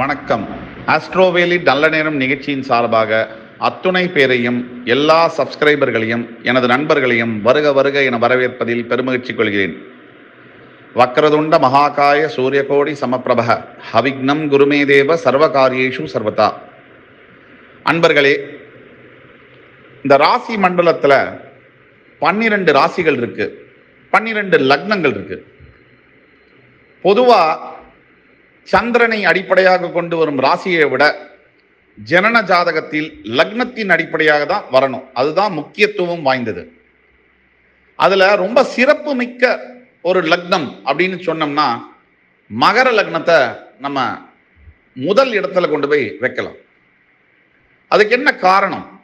வணக்கம். ஆஸ்ட்ரோவேலி நல்ல நேரம் நிகழ்ச்சியின் சார்பாக அத்துணை பேரையும் எல்லா சப்ஸ்கிரைபர்களையும் எனது நண்பர்களையும் வருக வருக என வரவேற்பதில் பெருமகிழ்ச்சி கொள்கிறேன். வக்ரதுண்ட மகாகாய சூரியகோடி சமப்பிரபக ஹவிக்னம் குருமே தேவ சர்வகாரியேஷு சர்வதா. அன்பர்களே இந்த ராசி மண்டலத்தில் பன்னிரண்டு ராசிகள் இருக்கு. பன்னிரண்டு லக்னங்கள் இருக்கு. பொதுவாக சந்திரனை அடிப்படையாக கொண்டு வரும் ராசியை விட ஜனன ஜாதகத்தில் லக்னத்தின் அடிப்படையாக தான் வரணும். அதுதான் முக்கியத்துவம் வாய்ந்தது. அதுல ரொம்ப சிறப்பு மிக்க ஒரு லக்னம் அப்படின்னு சொன்னோம்னா மகர லக்னத்தை நம்ம முதல் இடத்துல கொண்டு போய் வைக்கலாம். அதுக்கு என்ன காரணம்?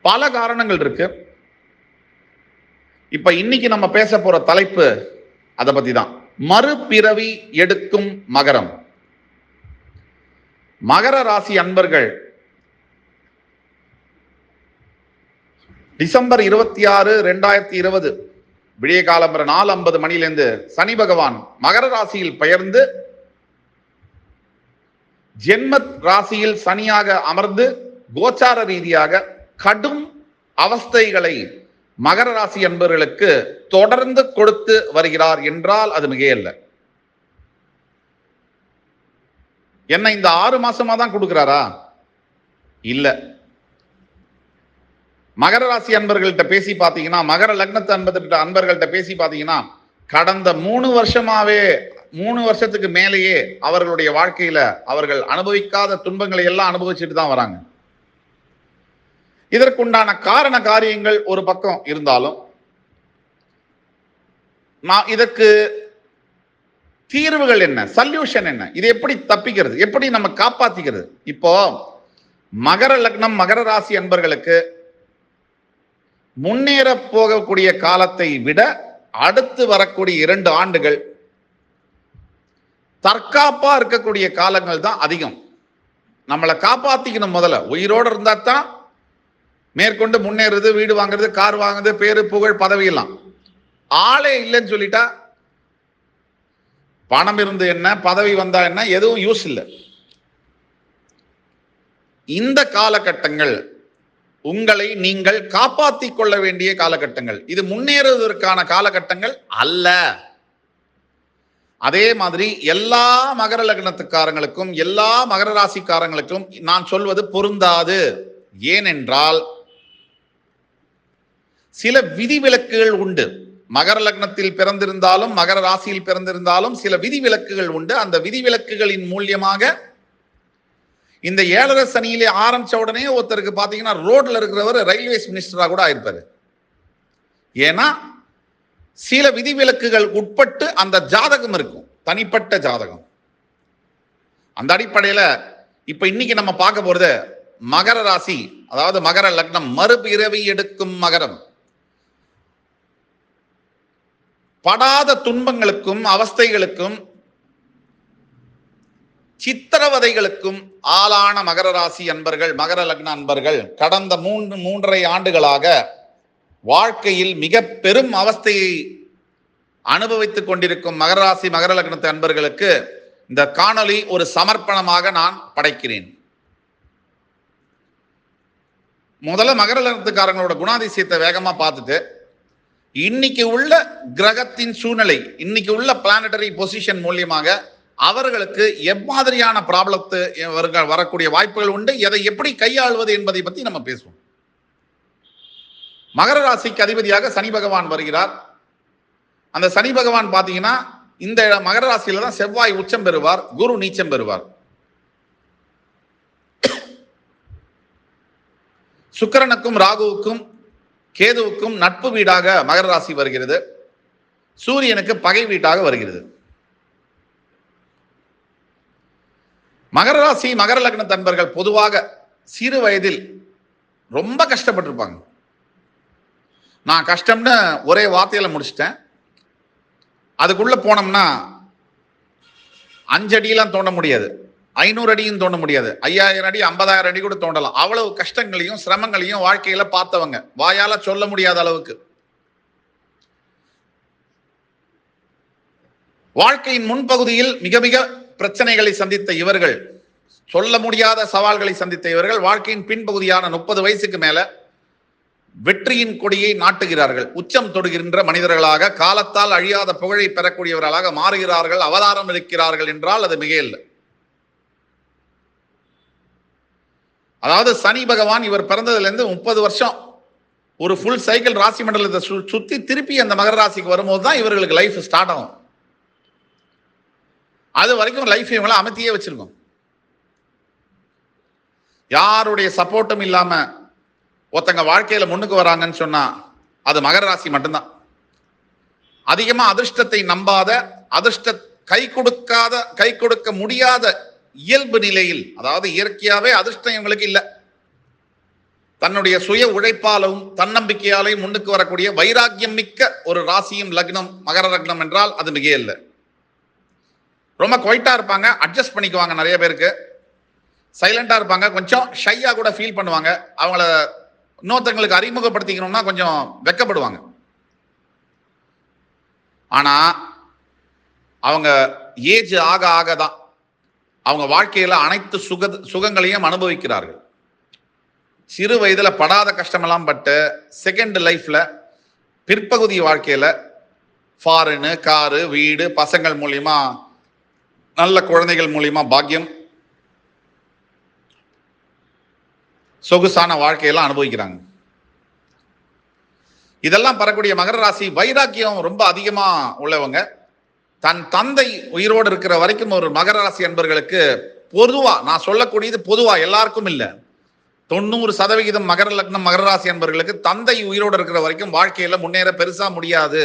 பல காரணங்கள் இருக்கு. இப்ப இன்னைக்கு நம்ம பேச போற தலைப்பு அதை பத்தி தான் மறுபிறவி எடுக்கும் மகரம். மகர ராசி அன்பர்கள் டிசம்பர் இருபத்தி ஆறு ரெண்டாயிரத்தி இருபது விடிய காலம் நாலு ஐம்பது மணியிலிருந்து சனி பகவான் மகர ராசியில் பெயர்ந்து ஜென்மத் ராசியில் சனியாக அமர்ந்து கோச்சார ரீதியாக கடும் அவஸ்தைகளை மகர ராசி அன்பர்களுக்கு தொடர்ந்து கொடுத்து வருகிறார் என்றால் அது மிகையல்ல. என்ன இந்த ஆறு மாசமா தான் கொடுக்கிறாரா? இல்ல. மகர ராசி அன்பர்கள்ட்ட பேசி பாத்தீங்கன்னா மகர லக்னத்து அன்பர்கிட்ட அன்பர்கள்ட்ட பேசி பாத்தீங்கன்னா கடந்த மூணு வருஷமாவே மூணு வருஷத்துக்கு மேலேயே அவர்களுடைய வாழ்க்கையில அவர்கள் அனுபவிக்காத துன்பங்களை எல்லாம் அனுபவிச்சுட்டு தான் வராங்க. இதற்குண்டான காரண காரியங்கள் ஒரு பக்கம் இருந்தாலும் நான் இதற்கு தீர்வுகள் என்ன சல்யூஷன் என்ன இது எப்படி தப்பிக்கிறது எப்படி நம்ம காப்பாத்திக்கிறது? இப்போ மகர லக்னம் மகர ராசி என்பர்களுக்கு முன்னேற போகக்கூடிய காலத்தை விட அடுத்து வரக்கூடிய இரண்டு ஆண்டுகள் தற்காப்பா இருக்கக்கூடிய காலங்கள் தான் அதிகம். நம்மளை காப்பாத்திக்கணும் முதல்ல. உயிரோடு இருந்தா தான் மேற்கொண்டு முன்னேறுறது வீடு வாங்குறது கார் வாங்குறது பேரு புகழ் பதவி எல்லாம். ஆளே இல்லைன்னு சொல்லிட்டா பணம் இருந்து என்ன பதவி வந்தா என்ன எதுவும் யூஸ் இல்லை. இந்த காலகட்டங்கள் உங்களை நீங்கள் காப்பாற்றிக் கொள்ள வேண்டிய காலகட்டங்கள். இது முன்னேறுவதற்கான காலகட்டங்கள் அல்ல. அதே மாதிரி எல்லா மகர லக்னத்துக்காரங்களுக்கும் எல்லா மகர ராசிக்காரங்களுக்கும் நான் சொல்வது பொருந்தாது. ஏனென்றால் சில விதிவிலக்குகள் உண்டு. மகர லக்னத்தில் பிறந்திருந்தாலும் மகர ராசியில் பிறந்திருந்தாலும் சில விதிவிலக்குகள் உண்டு. அந்த விதிவிலக்குகளின் மூலியமாக இந்த ஏழரை சனியிலே ஆரம்பிச்ச உடனே ஒருத்தருக்கு பார்த்தீங்கன்னா ரோட்ல இருக்கிறவர் ரயில்வேஸ் மினிஸ்டரா கூட ஆயிருப்பாரு. ஏன்னா சில விதிவிலக்குகள் உட்பட்டு அந்த ஜாதகம் இருக்கும். தனிப்பட்ட ஜாதகம். அந்த அடிப்படையில இப்ப இன்னைக்கு நம்ம பார்க்க போறது மகர ராசி அதாவது மகர லக்னம் மறுபிறவி எடுக்கும் மகரம். படாத துன்பங்களுக்கும் அவஸ்தைகளுக்கும் சித்திரவதைகளுக்கும் ஆளான மகர ராசி அன்பர்கள் மகர லக்ன அன்பர்கள் கடந்த மூன்று மூன்றரை ஆண்டுகளாக வாழ்க்கையில் மிக பெரும் அவஸ்தையை அனுபவித்துக் கொண்டிருக்கும் மகர ராசி மகர லக்னத்து அன்பர்களுக்கு இந்த காணொலி ஒரு சமர்ப்பணமாக நான் படைக்கிறேன். முதல்ல மகர லக்னத்துக்காரங்களோட குணாதிசயத்தை வேகமா பார்த்துட்டு இன்னைக்கு உள்ள கிரகத்தின் சூழ்நிலை இன்னைக்கு உள்ள பிளானட்டரி பொசிஷன் மூலியமாக அவர்களுக்கு எம்மாதிரியான ப்ராப்ளத்து வரக்கூடிய வாய்ப்புகள் உண்டு. எதை எப்படி கையாள்வது என்பதை பத்தி நம்ம பேசுவோம். மகர ராசிக்கு அதிபதியாக சனி பகவான் வருகிறார். அந்த சனி பகவான் பாத்தீங்கன்னா இந்த மகர ராசியில தான் செவ்வாய் உச்சம் பெறுவார் குரு நீச்சம் பெறுவார். சுக்கரனுக்கும் ராகுவுக்கும் கேதுவுக்கும் நட்பு வீடாக மகர ராசி வருகிறது. சூரியனுக்கு பகை வீட்டாக வருகிறது. மகர ராசி மகர லக்ன தன்பர்கள் பொதுவாக சிறு வயதில் ரொம்ப கஷ்டப்பட்டிருப்பாங்க. நான் கஷ்டம்னு ஒரே வார்த்தையில முடிச்சிட்டேன். அதுக்குள்ள போனோம்னா அஞ்சடியெல்லாம் தோண்ட முடியாது. ஐநூறு அடியும் தோண்ட முடியாது. ஐயாயிரம் அடி ஐம்பதாயிரம் அடி கூட தோண்டலாம். அவ்வளவு கஷ்டங்களையும் சிரமங்களையும் வாழ்க்கையில பார்த்தவங்க. வாயால சொல்ல முடியாத அளவுக்கு. வாழ்க்கையின் முன்பகுதியில் மிக மிக பிரச்சனைகளை சந்தித்த இவர்கள் சொல்ல முடியாத சவால்களை சந்தித்த இவர்கள் வாழ்க்கையின் பின்பகுதியான முப்பது வயசுக்கு மேல வெற்றியின் கொடியை நாட்டுகிறார்கள். உச்சம் தொடுகின்ற மனிதர்களாக காலத்தால் அழியாத புகழை பெறக்கூடியவர்களாக மாறுகிறார்கள் அவதாரம் இருக்கிறார்கள் என்றால் அது மிக இல்லை அதாவது சனி பகவான் இவர் பிறந்ததுலேருந்து முப்பது வருஷம் ஒரு ஃபுல் சைக்கிள் ராசி மண்டலத்தை சு- சுற்றி திருப்பி அந்த மகர ராசிக்கு வரும்போது தான் இவர்களுக்கு லைஃப் ஸ்டார்ட் ஆகும். அது வரைக்கும் லைஃப் இவங்களை அமர்த்தியே வச்சிருக்கோம். யாருடைய சப்போர்ட்டும் இல்லாமல் ஒருத்தங்க வாழ்க்கையில் முன்னுக்கு வராங்கன்னு சொன்னால் அது மகர ராசி மட்டும்தான். அதிகமாக அதிர்ஷ்டத்தை நம்பாத அதிர்ஷ்ட கை கொடுக்காத கை கொடுக்க முடியாத இயல்பு நிலையில் அதாவது இயற்கையாவே அதிர்ஷ்டம் இவங்களுக்கு இல்லை. தன்னுடைய சுய உழைப்பாலும் தன்னம்பிக்கையாலையும் முன்னுக்கு வரக்கூடிய வைராக்கியம் மிக்க ஒரு ராசியும் லக்னம் மகர லக்னம் என்றால் அது மிக இல்லை ரொம்ப குவைட்டா இருப்பாங்க அட்ஜஸ்ட் பண்ணிக்குவாங்க நிறைய பேருக்கு. சைலண்டா இருப்பாங்க கொஞ்சம் ஷையா கூட ஃபீல் பண்ணுவாங்க. அவங்கள இன்னொருத்தங்களுக்கு அறிமுகப்படுத்திக்கணும்னா கொஞ்சம் வெக்கப்படுவாங்க. ஆனா அவங்க ஏஜ் ஆக ஆக தான் அவங்க வாழ்க்கையில் அனைத்து சுக சுகங்களையும் அனுபவிக்கிறார்கள். சிறு வயதில் படாத கஷ்டமெல்லாம் பட்டு செகண்ட் லைஃப்பில் பிற்பகுதி வாழ்க்கையில் ஃபாரின் காரு வீடு பசங்கள் மூலியமா நல்ல குழந்தைகள் மூலியமா பாக்கியம் சொகுசான வாழ்க்கையெல்லாம் அனுபவிக்கிறாங்க. இதெல்லாம் பெறக்கூடிய மகர ராசி வைராக்கியம் ரொம்ப அதிகமாக உள்ளவங்க. தன் தந்தை உயிரோடு இருக்கிற வரைக்கும் ஒரு மகர ராசி என்பர்களுக்கு பொதுவா நான் சொல்லக்கூடியது பொதுவா எல்லாருக்கும் இல்லை. தொண்ணூறு சதவிகிதம் மகர லக்னம் மகர ராசி என்பவர்களுக்கு தந்தை உயிரோடு இருக்கிற வரைக்கும் வாழ்க்கையில முன்னேற பெருசா முடியாது.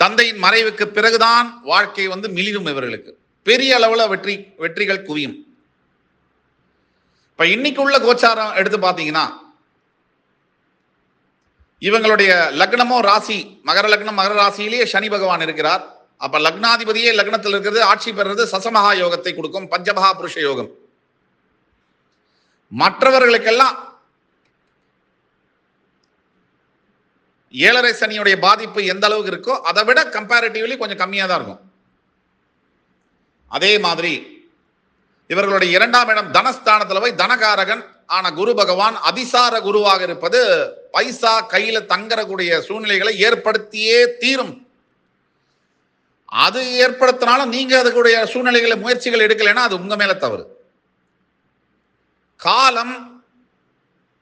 தந்தையின் மறைவுக்கு பிறகுதான் வாழ்க்கை வந்து மிளிரும் இவர்களுக்கு. பெரிய அளவுல வெற்றி வெற்றிகள் குவியும். இப்ப இன்னைக்கு உள்ள கோச்சாரம் எடுத்து பாத்தீங்கன்னா இவங்களுடைய லக்னமோ ராசி மகர லக்னம் மகர ராசியிலேயே சனி பகவான் இருக்கிறார். அப்ப லக்னாதிபதியே லக்னத்தில் இருக்கிறது ஆட்சி பெறுறது சசமகா யோகத்தை கொடுக்கும் பஞ்சமகா புருஷ யோகம். மற்றவர்களுக்கெல்லாம் ஏழரை சனியுடைய பாதிப்பு எந்த அளவுக்கு இருக்கோ அதை விட கம்பேரிட்டிவ்லி கொஞ்சம் கம்மியா தான் இருக்கும். அதே மாதிரி இவர்களுடைய இரண்டாம் இடம் தனஸ்தானத்தில் போய் தனகாரகன் ஆனா குரு பகவான் அதிசார குருவாக இருப்பது பைசா கையில தங்கறக்கூடிய சூழ்நிலைகளை ஏற்படுத்தியே தீரும். அது ஏற்படுத்தினாலும் நீங்க அதுக்குடைய சூழ்நிலைகளை முயற்சிகள் எடுக்கலைன்னா அது உங்க மேல தவறு. காலம்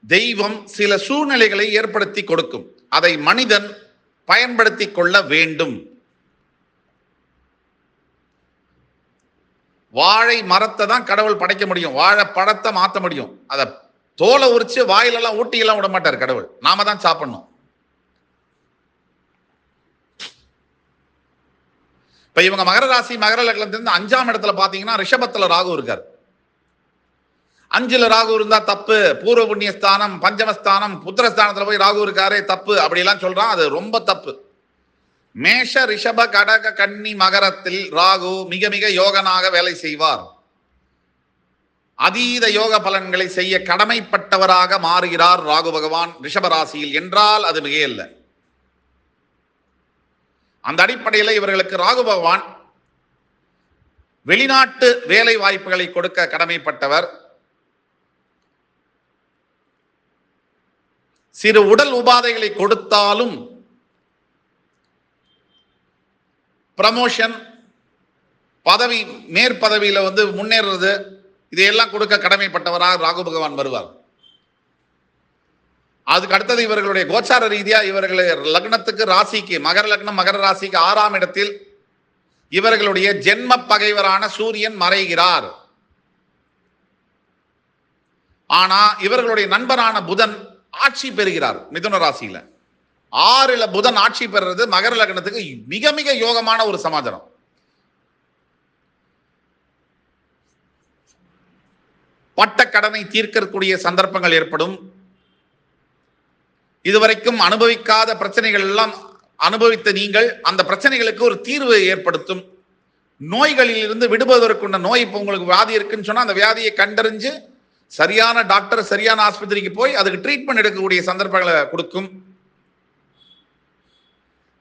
தெய்வம் சில சூழ்நிலைகளை ஏற்படுத்தி கொடுக்கும். அதை மனிதன் பயன்படுத்தி கொள்ள வேண்டும். வாழை மரத்தை தான் கடவுள் படைக்க முடியும். வாழை பழத்தை மாத்த முடியும். அதை தோலை உரிச்சு வாயிலெல்லாம் ஊட்டியெல்லாம் விட மாட்டார் கடவுள். நாம தான் சாப்பிடணும். இப்ப இவங்க மகர ராசி மகர லக்னத்திலிருந்து அஞ்சாம் இடத்துல பாத்தீங்கன்னா ரிஷபத்துல ராகு இருக்கார். அஞ்சுல ராகு இருந்தா தப்பு. பூர்வ புண்ணியஸ்தானம் பஞ்சமஸ்தானம் புத்திரஸ்தானத்துல போய் ராகு இருக்காரே தப்பு. அப்படி எல்லாம் சொல்றான். அது ரொம்ப தப்பு. மேஷ ரிஷப கடக கன்னி மகரத்தில் ராகு மிக மிக யோகனாக வேலை செய்வார். அதீத யோக பலன்களை செய்ய கடமைப்பட்டவராக மாறுகிறார் ராகு பகவான் ரிஷப ராசியில் என்றால் அது மிக இல்லை அந்த அடிப்படையில் இவர்களுக்கு ராகு பகவான் வெளிநாட்டு வேலை வாய்ப்புகளை கொடுக்க கடமைப்பட்டவர். சிறு உடல் உபாதைகளை கொடுத்தாலும் ப்ரமோஷன் பதவி மேற்பதவியில் வந்து முன்னேறுறது இதையெல்லாம் கொடுக்க கடமைப்பட்டவராக ராகு பகவான் வருவார். அதுக்கு அடுத்தது இவர்களுடைய கோச்சார ரீதியாக இவர்கள் லக்னத்துக்கு ராசிக்கு மகர லக்னம் மகர ராசிக்கு ஆறாம் இடத்தில் இவர்களுடைய ஜென்ம பகைவரான சூரியன் மறைகிறார். ஆனா இவர்களுடைய நண்பரான புதன் ஆட்சி பெறுகிறார் மிதுன ராசியில. ஆறுல புதன் ஆட்சி பெறுறது மகர லக்னத்துக்கு மிக மிக யோகமான ஒரு சமாச்சாரம் பட்ட கடனை தீர்க்கக்கூடிய சந்தர்ப்பங்கள் ஏற்படும். இதுவரைக்கும் அனுபவிக்காத பிரச்சனைகள் எல்லாம் அனுபவித்த நீங்கள் அந்த பிரச்சனைகளுக்கு ஒரு தீர்வு ஏற்படுத்தும். நோய்களில் இருந்து விடுபதற்குண்ட நோய் இப்போ உங்களுக்கு வியாதி இருக்குன்னு சொன்னால் அந்த வியாதியை கண்டறிஞ்சு சரியான டாக்டர் சரியான ஆஸ்பத்திரிக்கு போய் அதுக்கு ட்ரீட்மெண்ட் எடுக்கக்கூடிய சந்தர்ப்பங்களை கொடுக்கும்.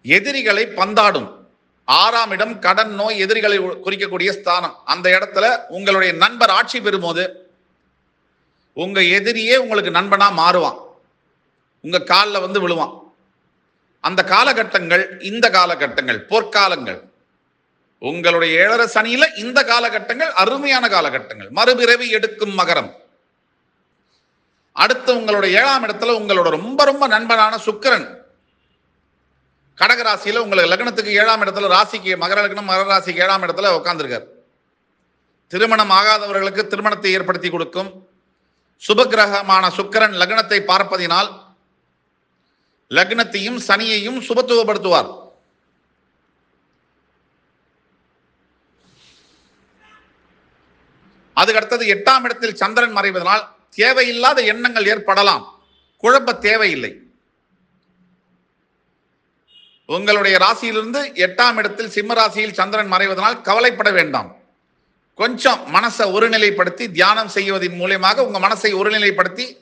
எதிரிகளை பந்தாடும். ஆறாம் இடம் கடன் நோய் எதிரிகளை குறிக்கக்கூடிய ஸ்தானம். அந்த இடத்துல உங்களுடைய நண்பர் ஆட்சி பெறும்போது உங்க எதிரியே உங்களுக்கு நண்பனா மாறுவான். உங்க காலில் வந்து விழுவான். அந்த காலகட்டங்கள் இந்த காலகட்டங்கள் போர்க்காலங்கள். உங்களுடைய ஏழரை சனியில இந்த காலகட்டங்கள் அருமையான காலகட்டங்கள். மறுபிறவி எடுக்கும் மகரம். அடுத்து உங்களுடைய ஏழாம் இடத்துல உங்களோட ரொம்ப ரொம்ப நண்பனான சுக்கரன். கடகராசியில உங்களுக்கு லக்னத்துக்கு ஏழாம் இடத்துல ராசிக்கு மகர லக்னம் மகர ராசிக்கு ஏழாம் இடத்துல உட்காந்துருக்கார் திருமணம் ஆகாதவர்களுக்கு திருமணத்தை ஏற்படுத்தி கொடுக்கும். சுபகிரகமான சுக்கிரன் லக்னத்தை பார்ப்பதினால் லக்னத்தையும் சனியையும் சுபத்துவப்படுத்துவார். அதுக்கடுத்தது எட்டாம் இடத்தில் சந்திரன் மறைவதனால் தேவையில்லாத எண்ணங்கள் ஏற்படலாம். குழப்ப தேவையில்லை. உங்களுடைய ராசியிலிருந்து எட்டாம் இடத்தில் சிம்ம ராசியில் சந்திரன் மறைவதனால் கவலைப்பட வேண்டாம். கொஞ்சம் மனசை ஒருநிலைப்படுத்தி தியானம் செய்வதன் மூலியமாக உங்க மனசை ஒருநிலைப்படுத்தி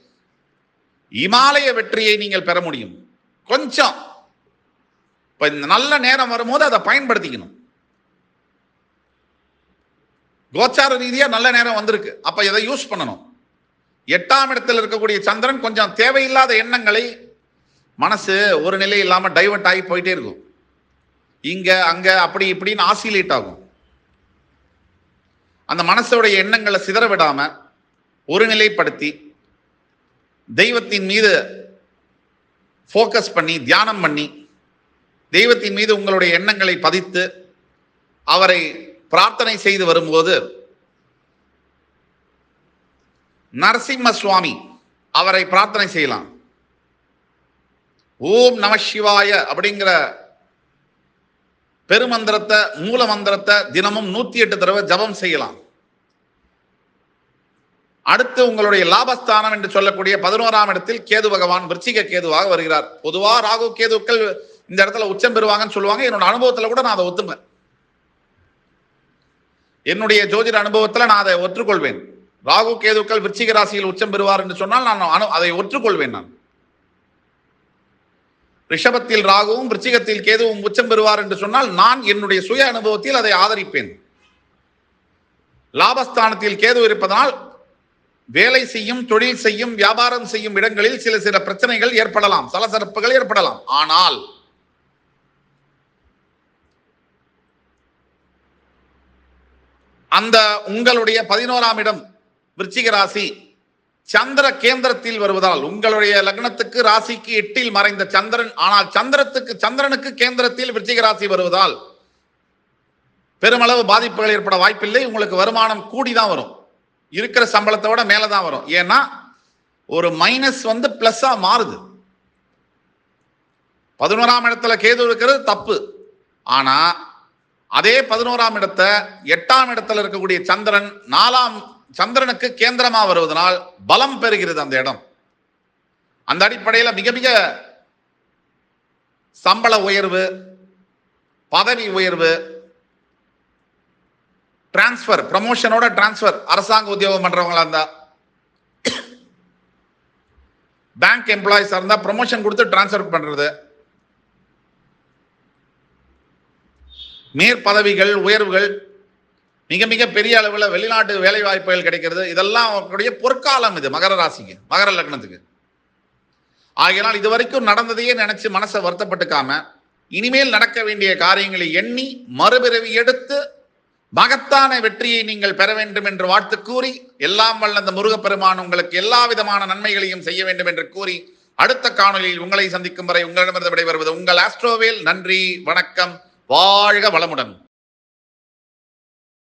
இமாலய வெற்றியை நீங்கள் பெற முடியும். கொஞ்சம். இப்ப இந்த நல்ல நேரம் வரும்போது அதை பயன்படுத்திக்கணும். கோச்சார ரீதியா நல்ல நேரம் வந்திருக்கு. அப்ப இதை யூஸ் பண்ணணும்? எட்டாம் இடத்தில் இருக்கக்கூடிய சந்திரன் கொஞ்சம் தேவையில்லாத எண்ணங்களை மனசு ஒரு நிலை இல்லாமல் டைவர்ட் ஆகி போயிட்டே இருக்கும். இங்கே அங்கே அப்படி இப்படின்னு ஆசிலேட் ஆகும். அந்த மனசோடைய எண்ணங்களை சிதற விடாம ஒருநிலைப்படுத்தி தெய்வத்தின் மீது ஃபோக்கஸ் பண்ணி தியானம் பண்ணி தெய்வத்தின் மீது உங்களுடைய எண்ணங்களை பதித்து அவரை பிரார்த்தனை செய்து வரும்போது நரசிம்ம சுவாமி அவரை பிரார்த்தனை செய்யலாம். ஓம் நம சிவாய அப்படிங்கிற பெருமந்திரத்தை மூல மந்திரத்தை தினமும் நூத்தி எட்டு தடவை ஜபம் செய்யலாம். அடுத்து உங்களுடைய லாபஸ்தானம் என்று சொல்லக்கூடிய பதினோராம் இடத்தில் கேது பகவான் விருச்சிக கேதுவாக வருகிறார். பொதுவா ராகு கேதுக்கள் இந்த இடத்துல உச்சம் பெறுவாங்கன்னு சொல்லுவாங்க. என்னோட அனுபவத்துல கூட நான் அதை ஒத்துப்பேன். என்னுடைய ஜோதிட அனுபவத்துல நான் அதை ஒற்றுக்கொள்வேன். ராகு கேதுக்கள் விருச்சிக ராசியில் உச்சம் பெறுவார் என்று சொன்னால் நான் அனு அதை ஒற்றுக்கொள்வேன் நான். ரிஷபத்தில் ராகுவும் விருச்சிகத்தில் கேதுவும் உச்சம் பெறுவார் என்று சொன்னால் நான் என்னுடைய சுய அனுபவத்தில் அதை ஆதரிப்பேன். லாபஸ்தானத்தில் கேது இருப்பதனால் வேலை செய்யும் தொழில் செய்யும் வியாபாரம் செய்யும் இடங்களில் சில சில பிரச்சனைகள் ஏற்படலாம் சலசலப்புகள் ஏற்படலாம். ஆனால் அந்த உங்களுடைய பதினோராம் இடம் விருச்சிக ராசி சந்திர கேந்திரத்தில் வருவதால் உங்களுடைய லக்னத்துக்கு ராசிக்கு எட்டில் மறைந்த சந்திரன் ஆனால் சந்திரத்துக்கு சந்திரனுக்கு கேந்திரத்தில் விருச்சிக ராசி வருவதால் பெருமளவு பாதிப்புகள் ஏற்பட வாய்ப்பில்லை. உங்களுக்கு வருமானம் கூடி தான் வரும். இருக்கிற சம்பளத்தை விட மேலே தான் வரும். ஏன்னா ஒரு மைனஸ் வந்து பிளஸ்ஸா மாறுது. பதினோராம் இடத்துல கேது இருக்கிறது தப்பு. ஆனா அதே பதினோராம் இடத்தை எட்டாம் இடத்துல இருக்கக்கூடிய சந்திரன் நாலாம் சந்திரனுக்கு கேந்திரமா வருவதனால் பலம் பெறுகிறது அந்த இடம். அந்த அடிப்படையில் மிக மிக சம்பள உயர்வு பதவி உயர்வு டிரான்ஸ்பர் ப்ரமோஷனோட டிரான்ஸ்பர் அரசாங்க உத்தியோகம் பண்றவங்களா இருந்தா பேங்க் எம்ப்ளாயிஸா இருந்தா ப்ரமோஷன் கொடுத்து டிரான்ஸ்பர் பண்றது. மேற்பதவிகள் உயர்வுகள் மிக மிக பெரிய அளவில் வெளிநாட்டு வேலை வாய்ப்புகள் கிடைக்கிறது. இதெல்லாம் அவர்களுடைய பொற்காலம் இது மகர ராசிக்கு மகர லக்னத்துக்கு. ஆகையினால் இது வரைக்கும் நடந்ததையே நினைச்சு மனசை வருத்தப்பட்டுக்காம இனிமேல் நடக்க வேண்டிய காரியங்களை எண்ணி மறுபிறவி எடுத்து மகத்தான வெற்றியை நீங்கள் பெற வேண்டும் என்று வாழ்த்து கூறி எல்லாம் வல்ல அந்த முருகப்பெருமான் உங்களுக்கு எல்லா விதமான நன்மைகளையும் செய்ய வேண்டும் என்று கூறி அடுத்த காணொலியில் உங்களை சந்திக்கும் வரை உங்களிடமிருந்து விடைபெறுவது உங்கள் ஆஸ்ட்ரோவேல். நன்றி வணக்கம் வாழ்க வளமுடன்.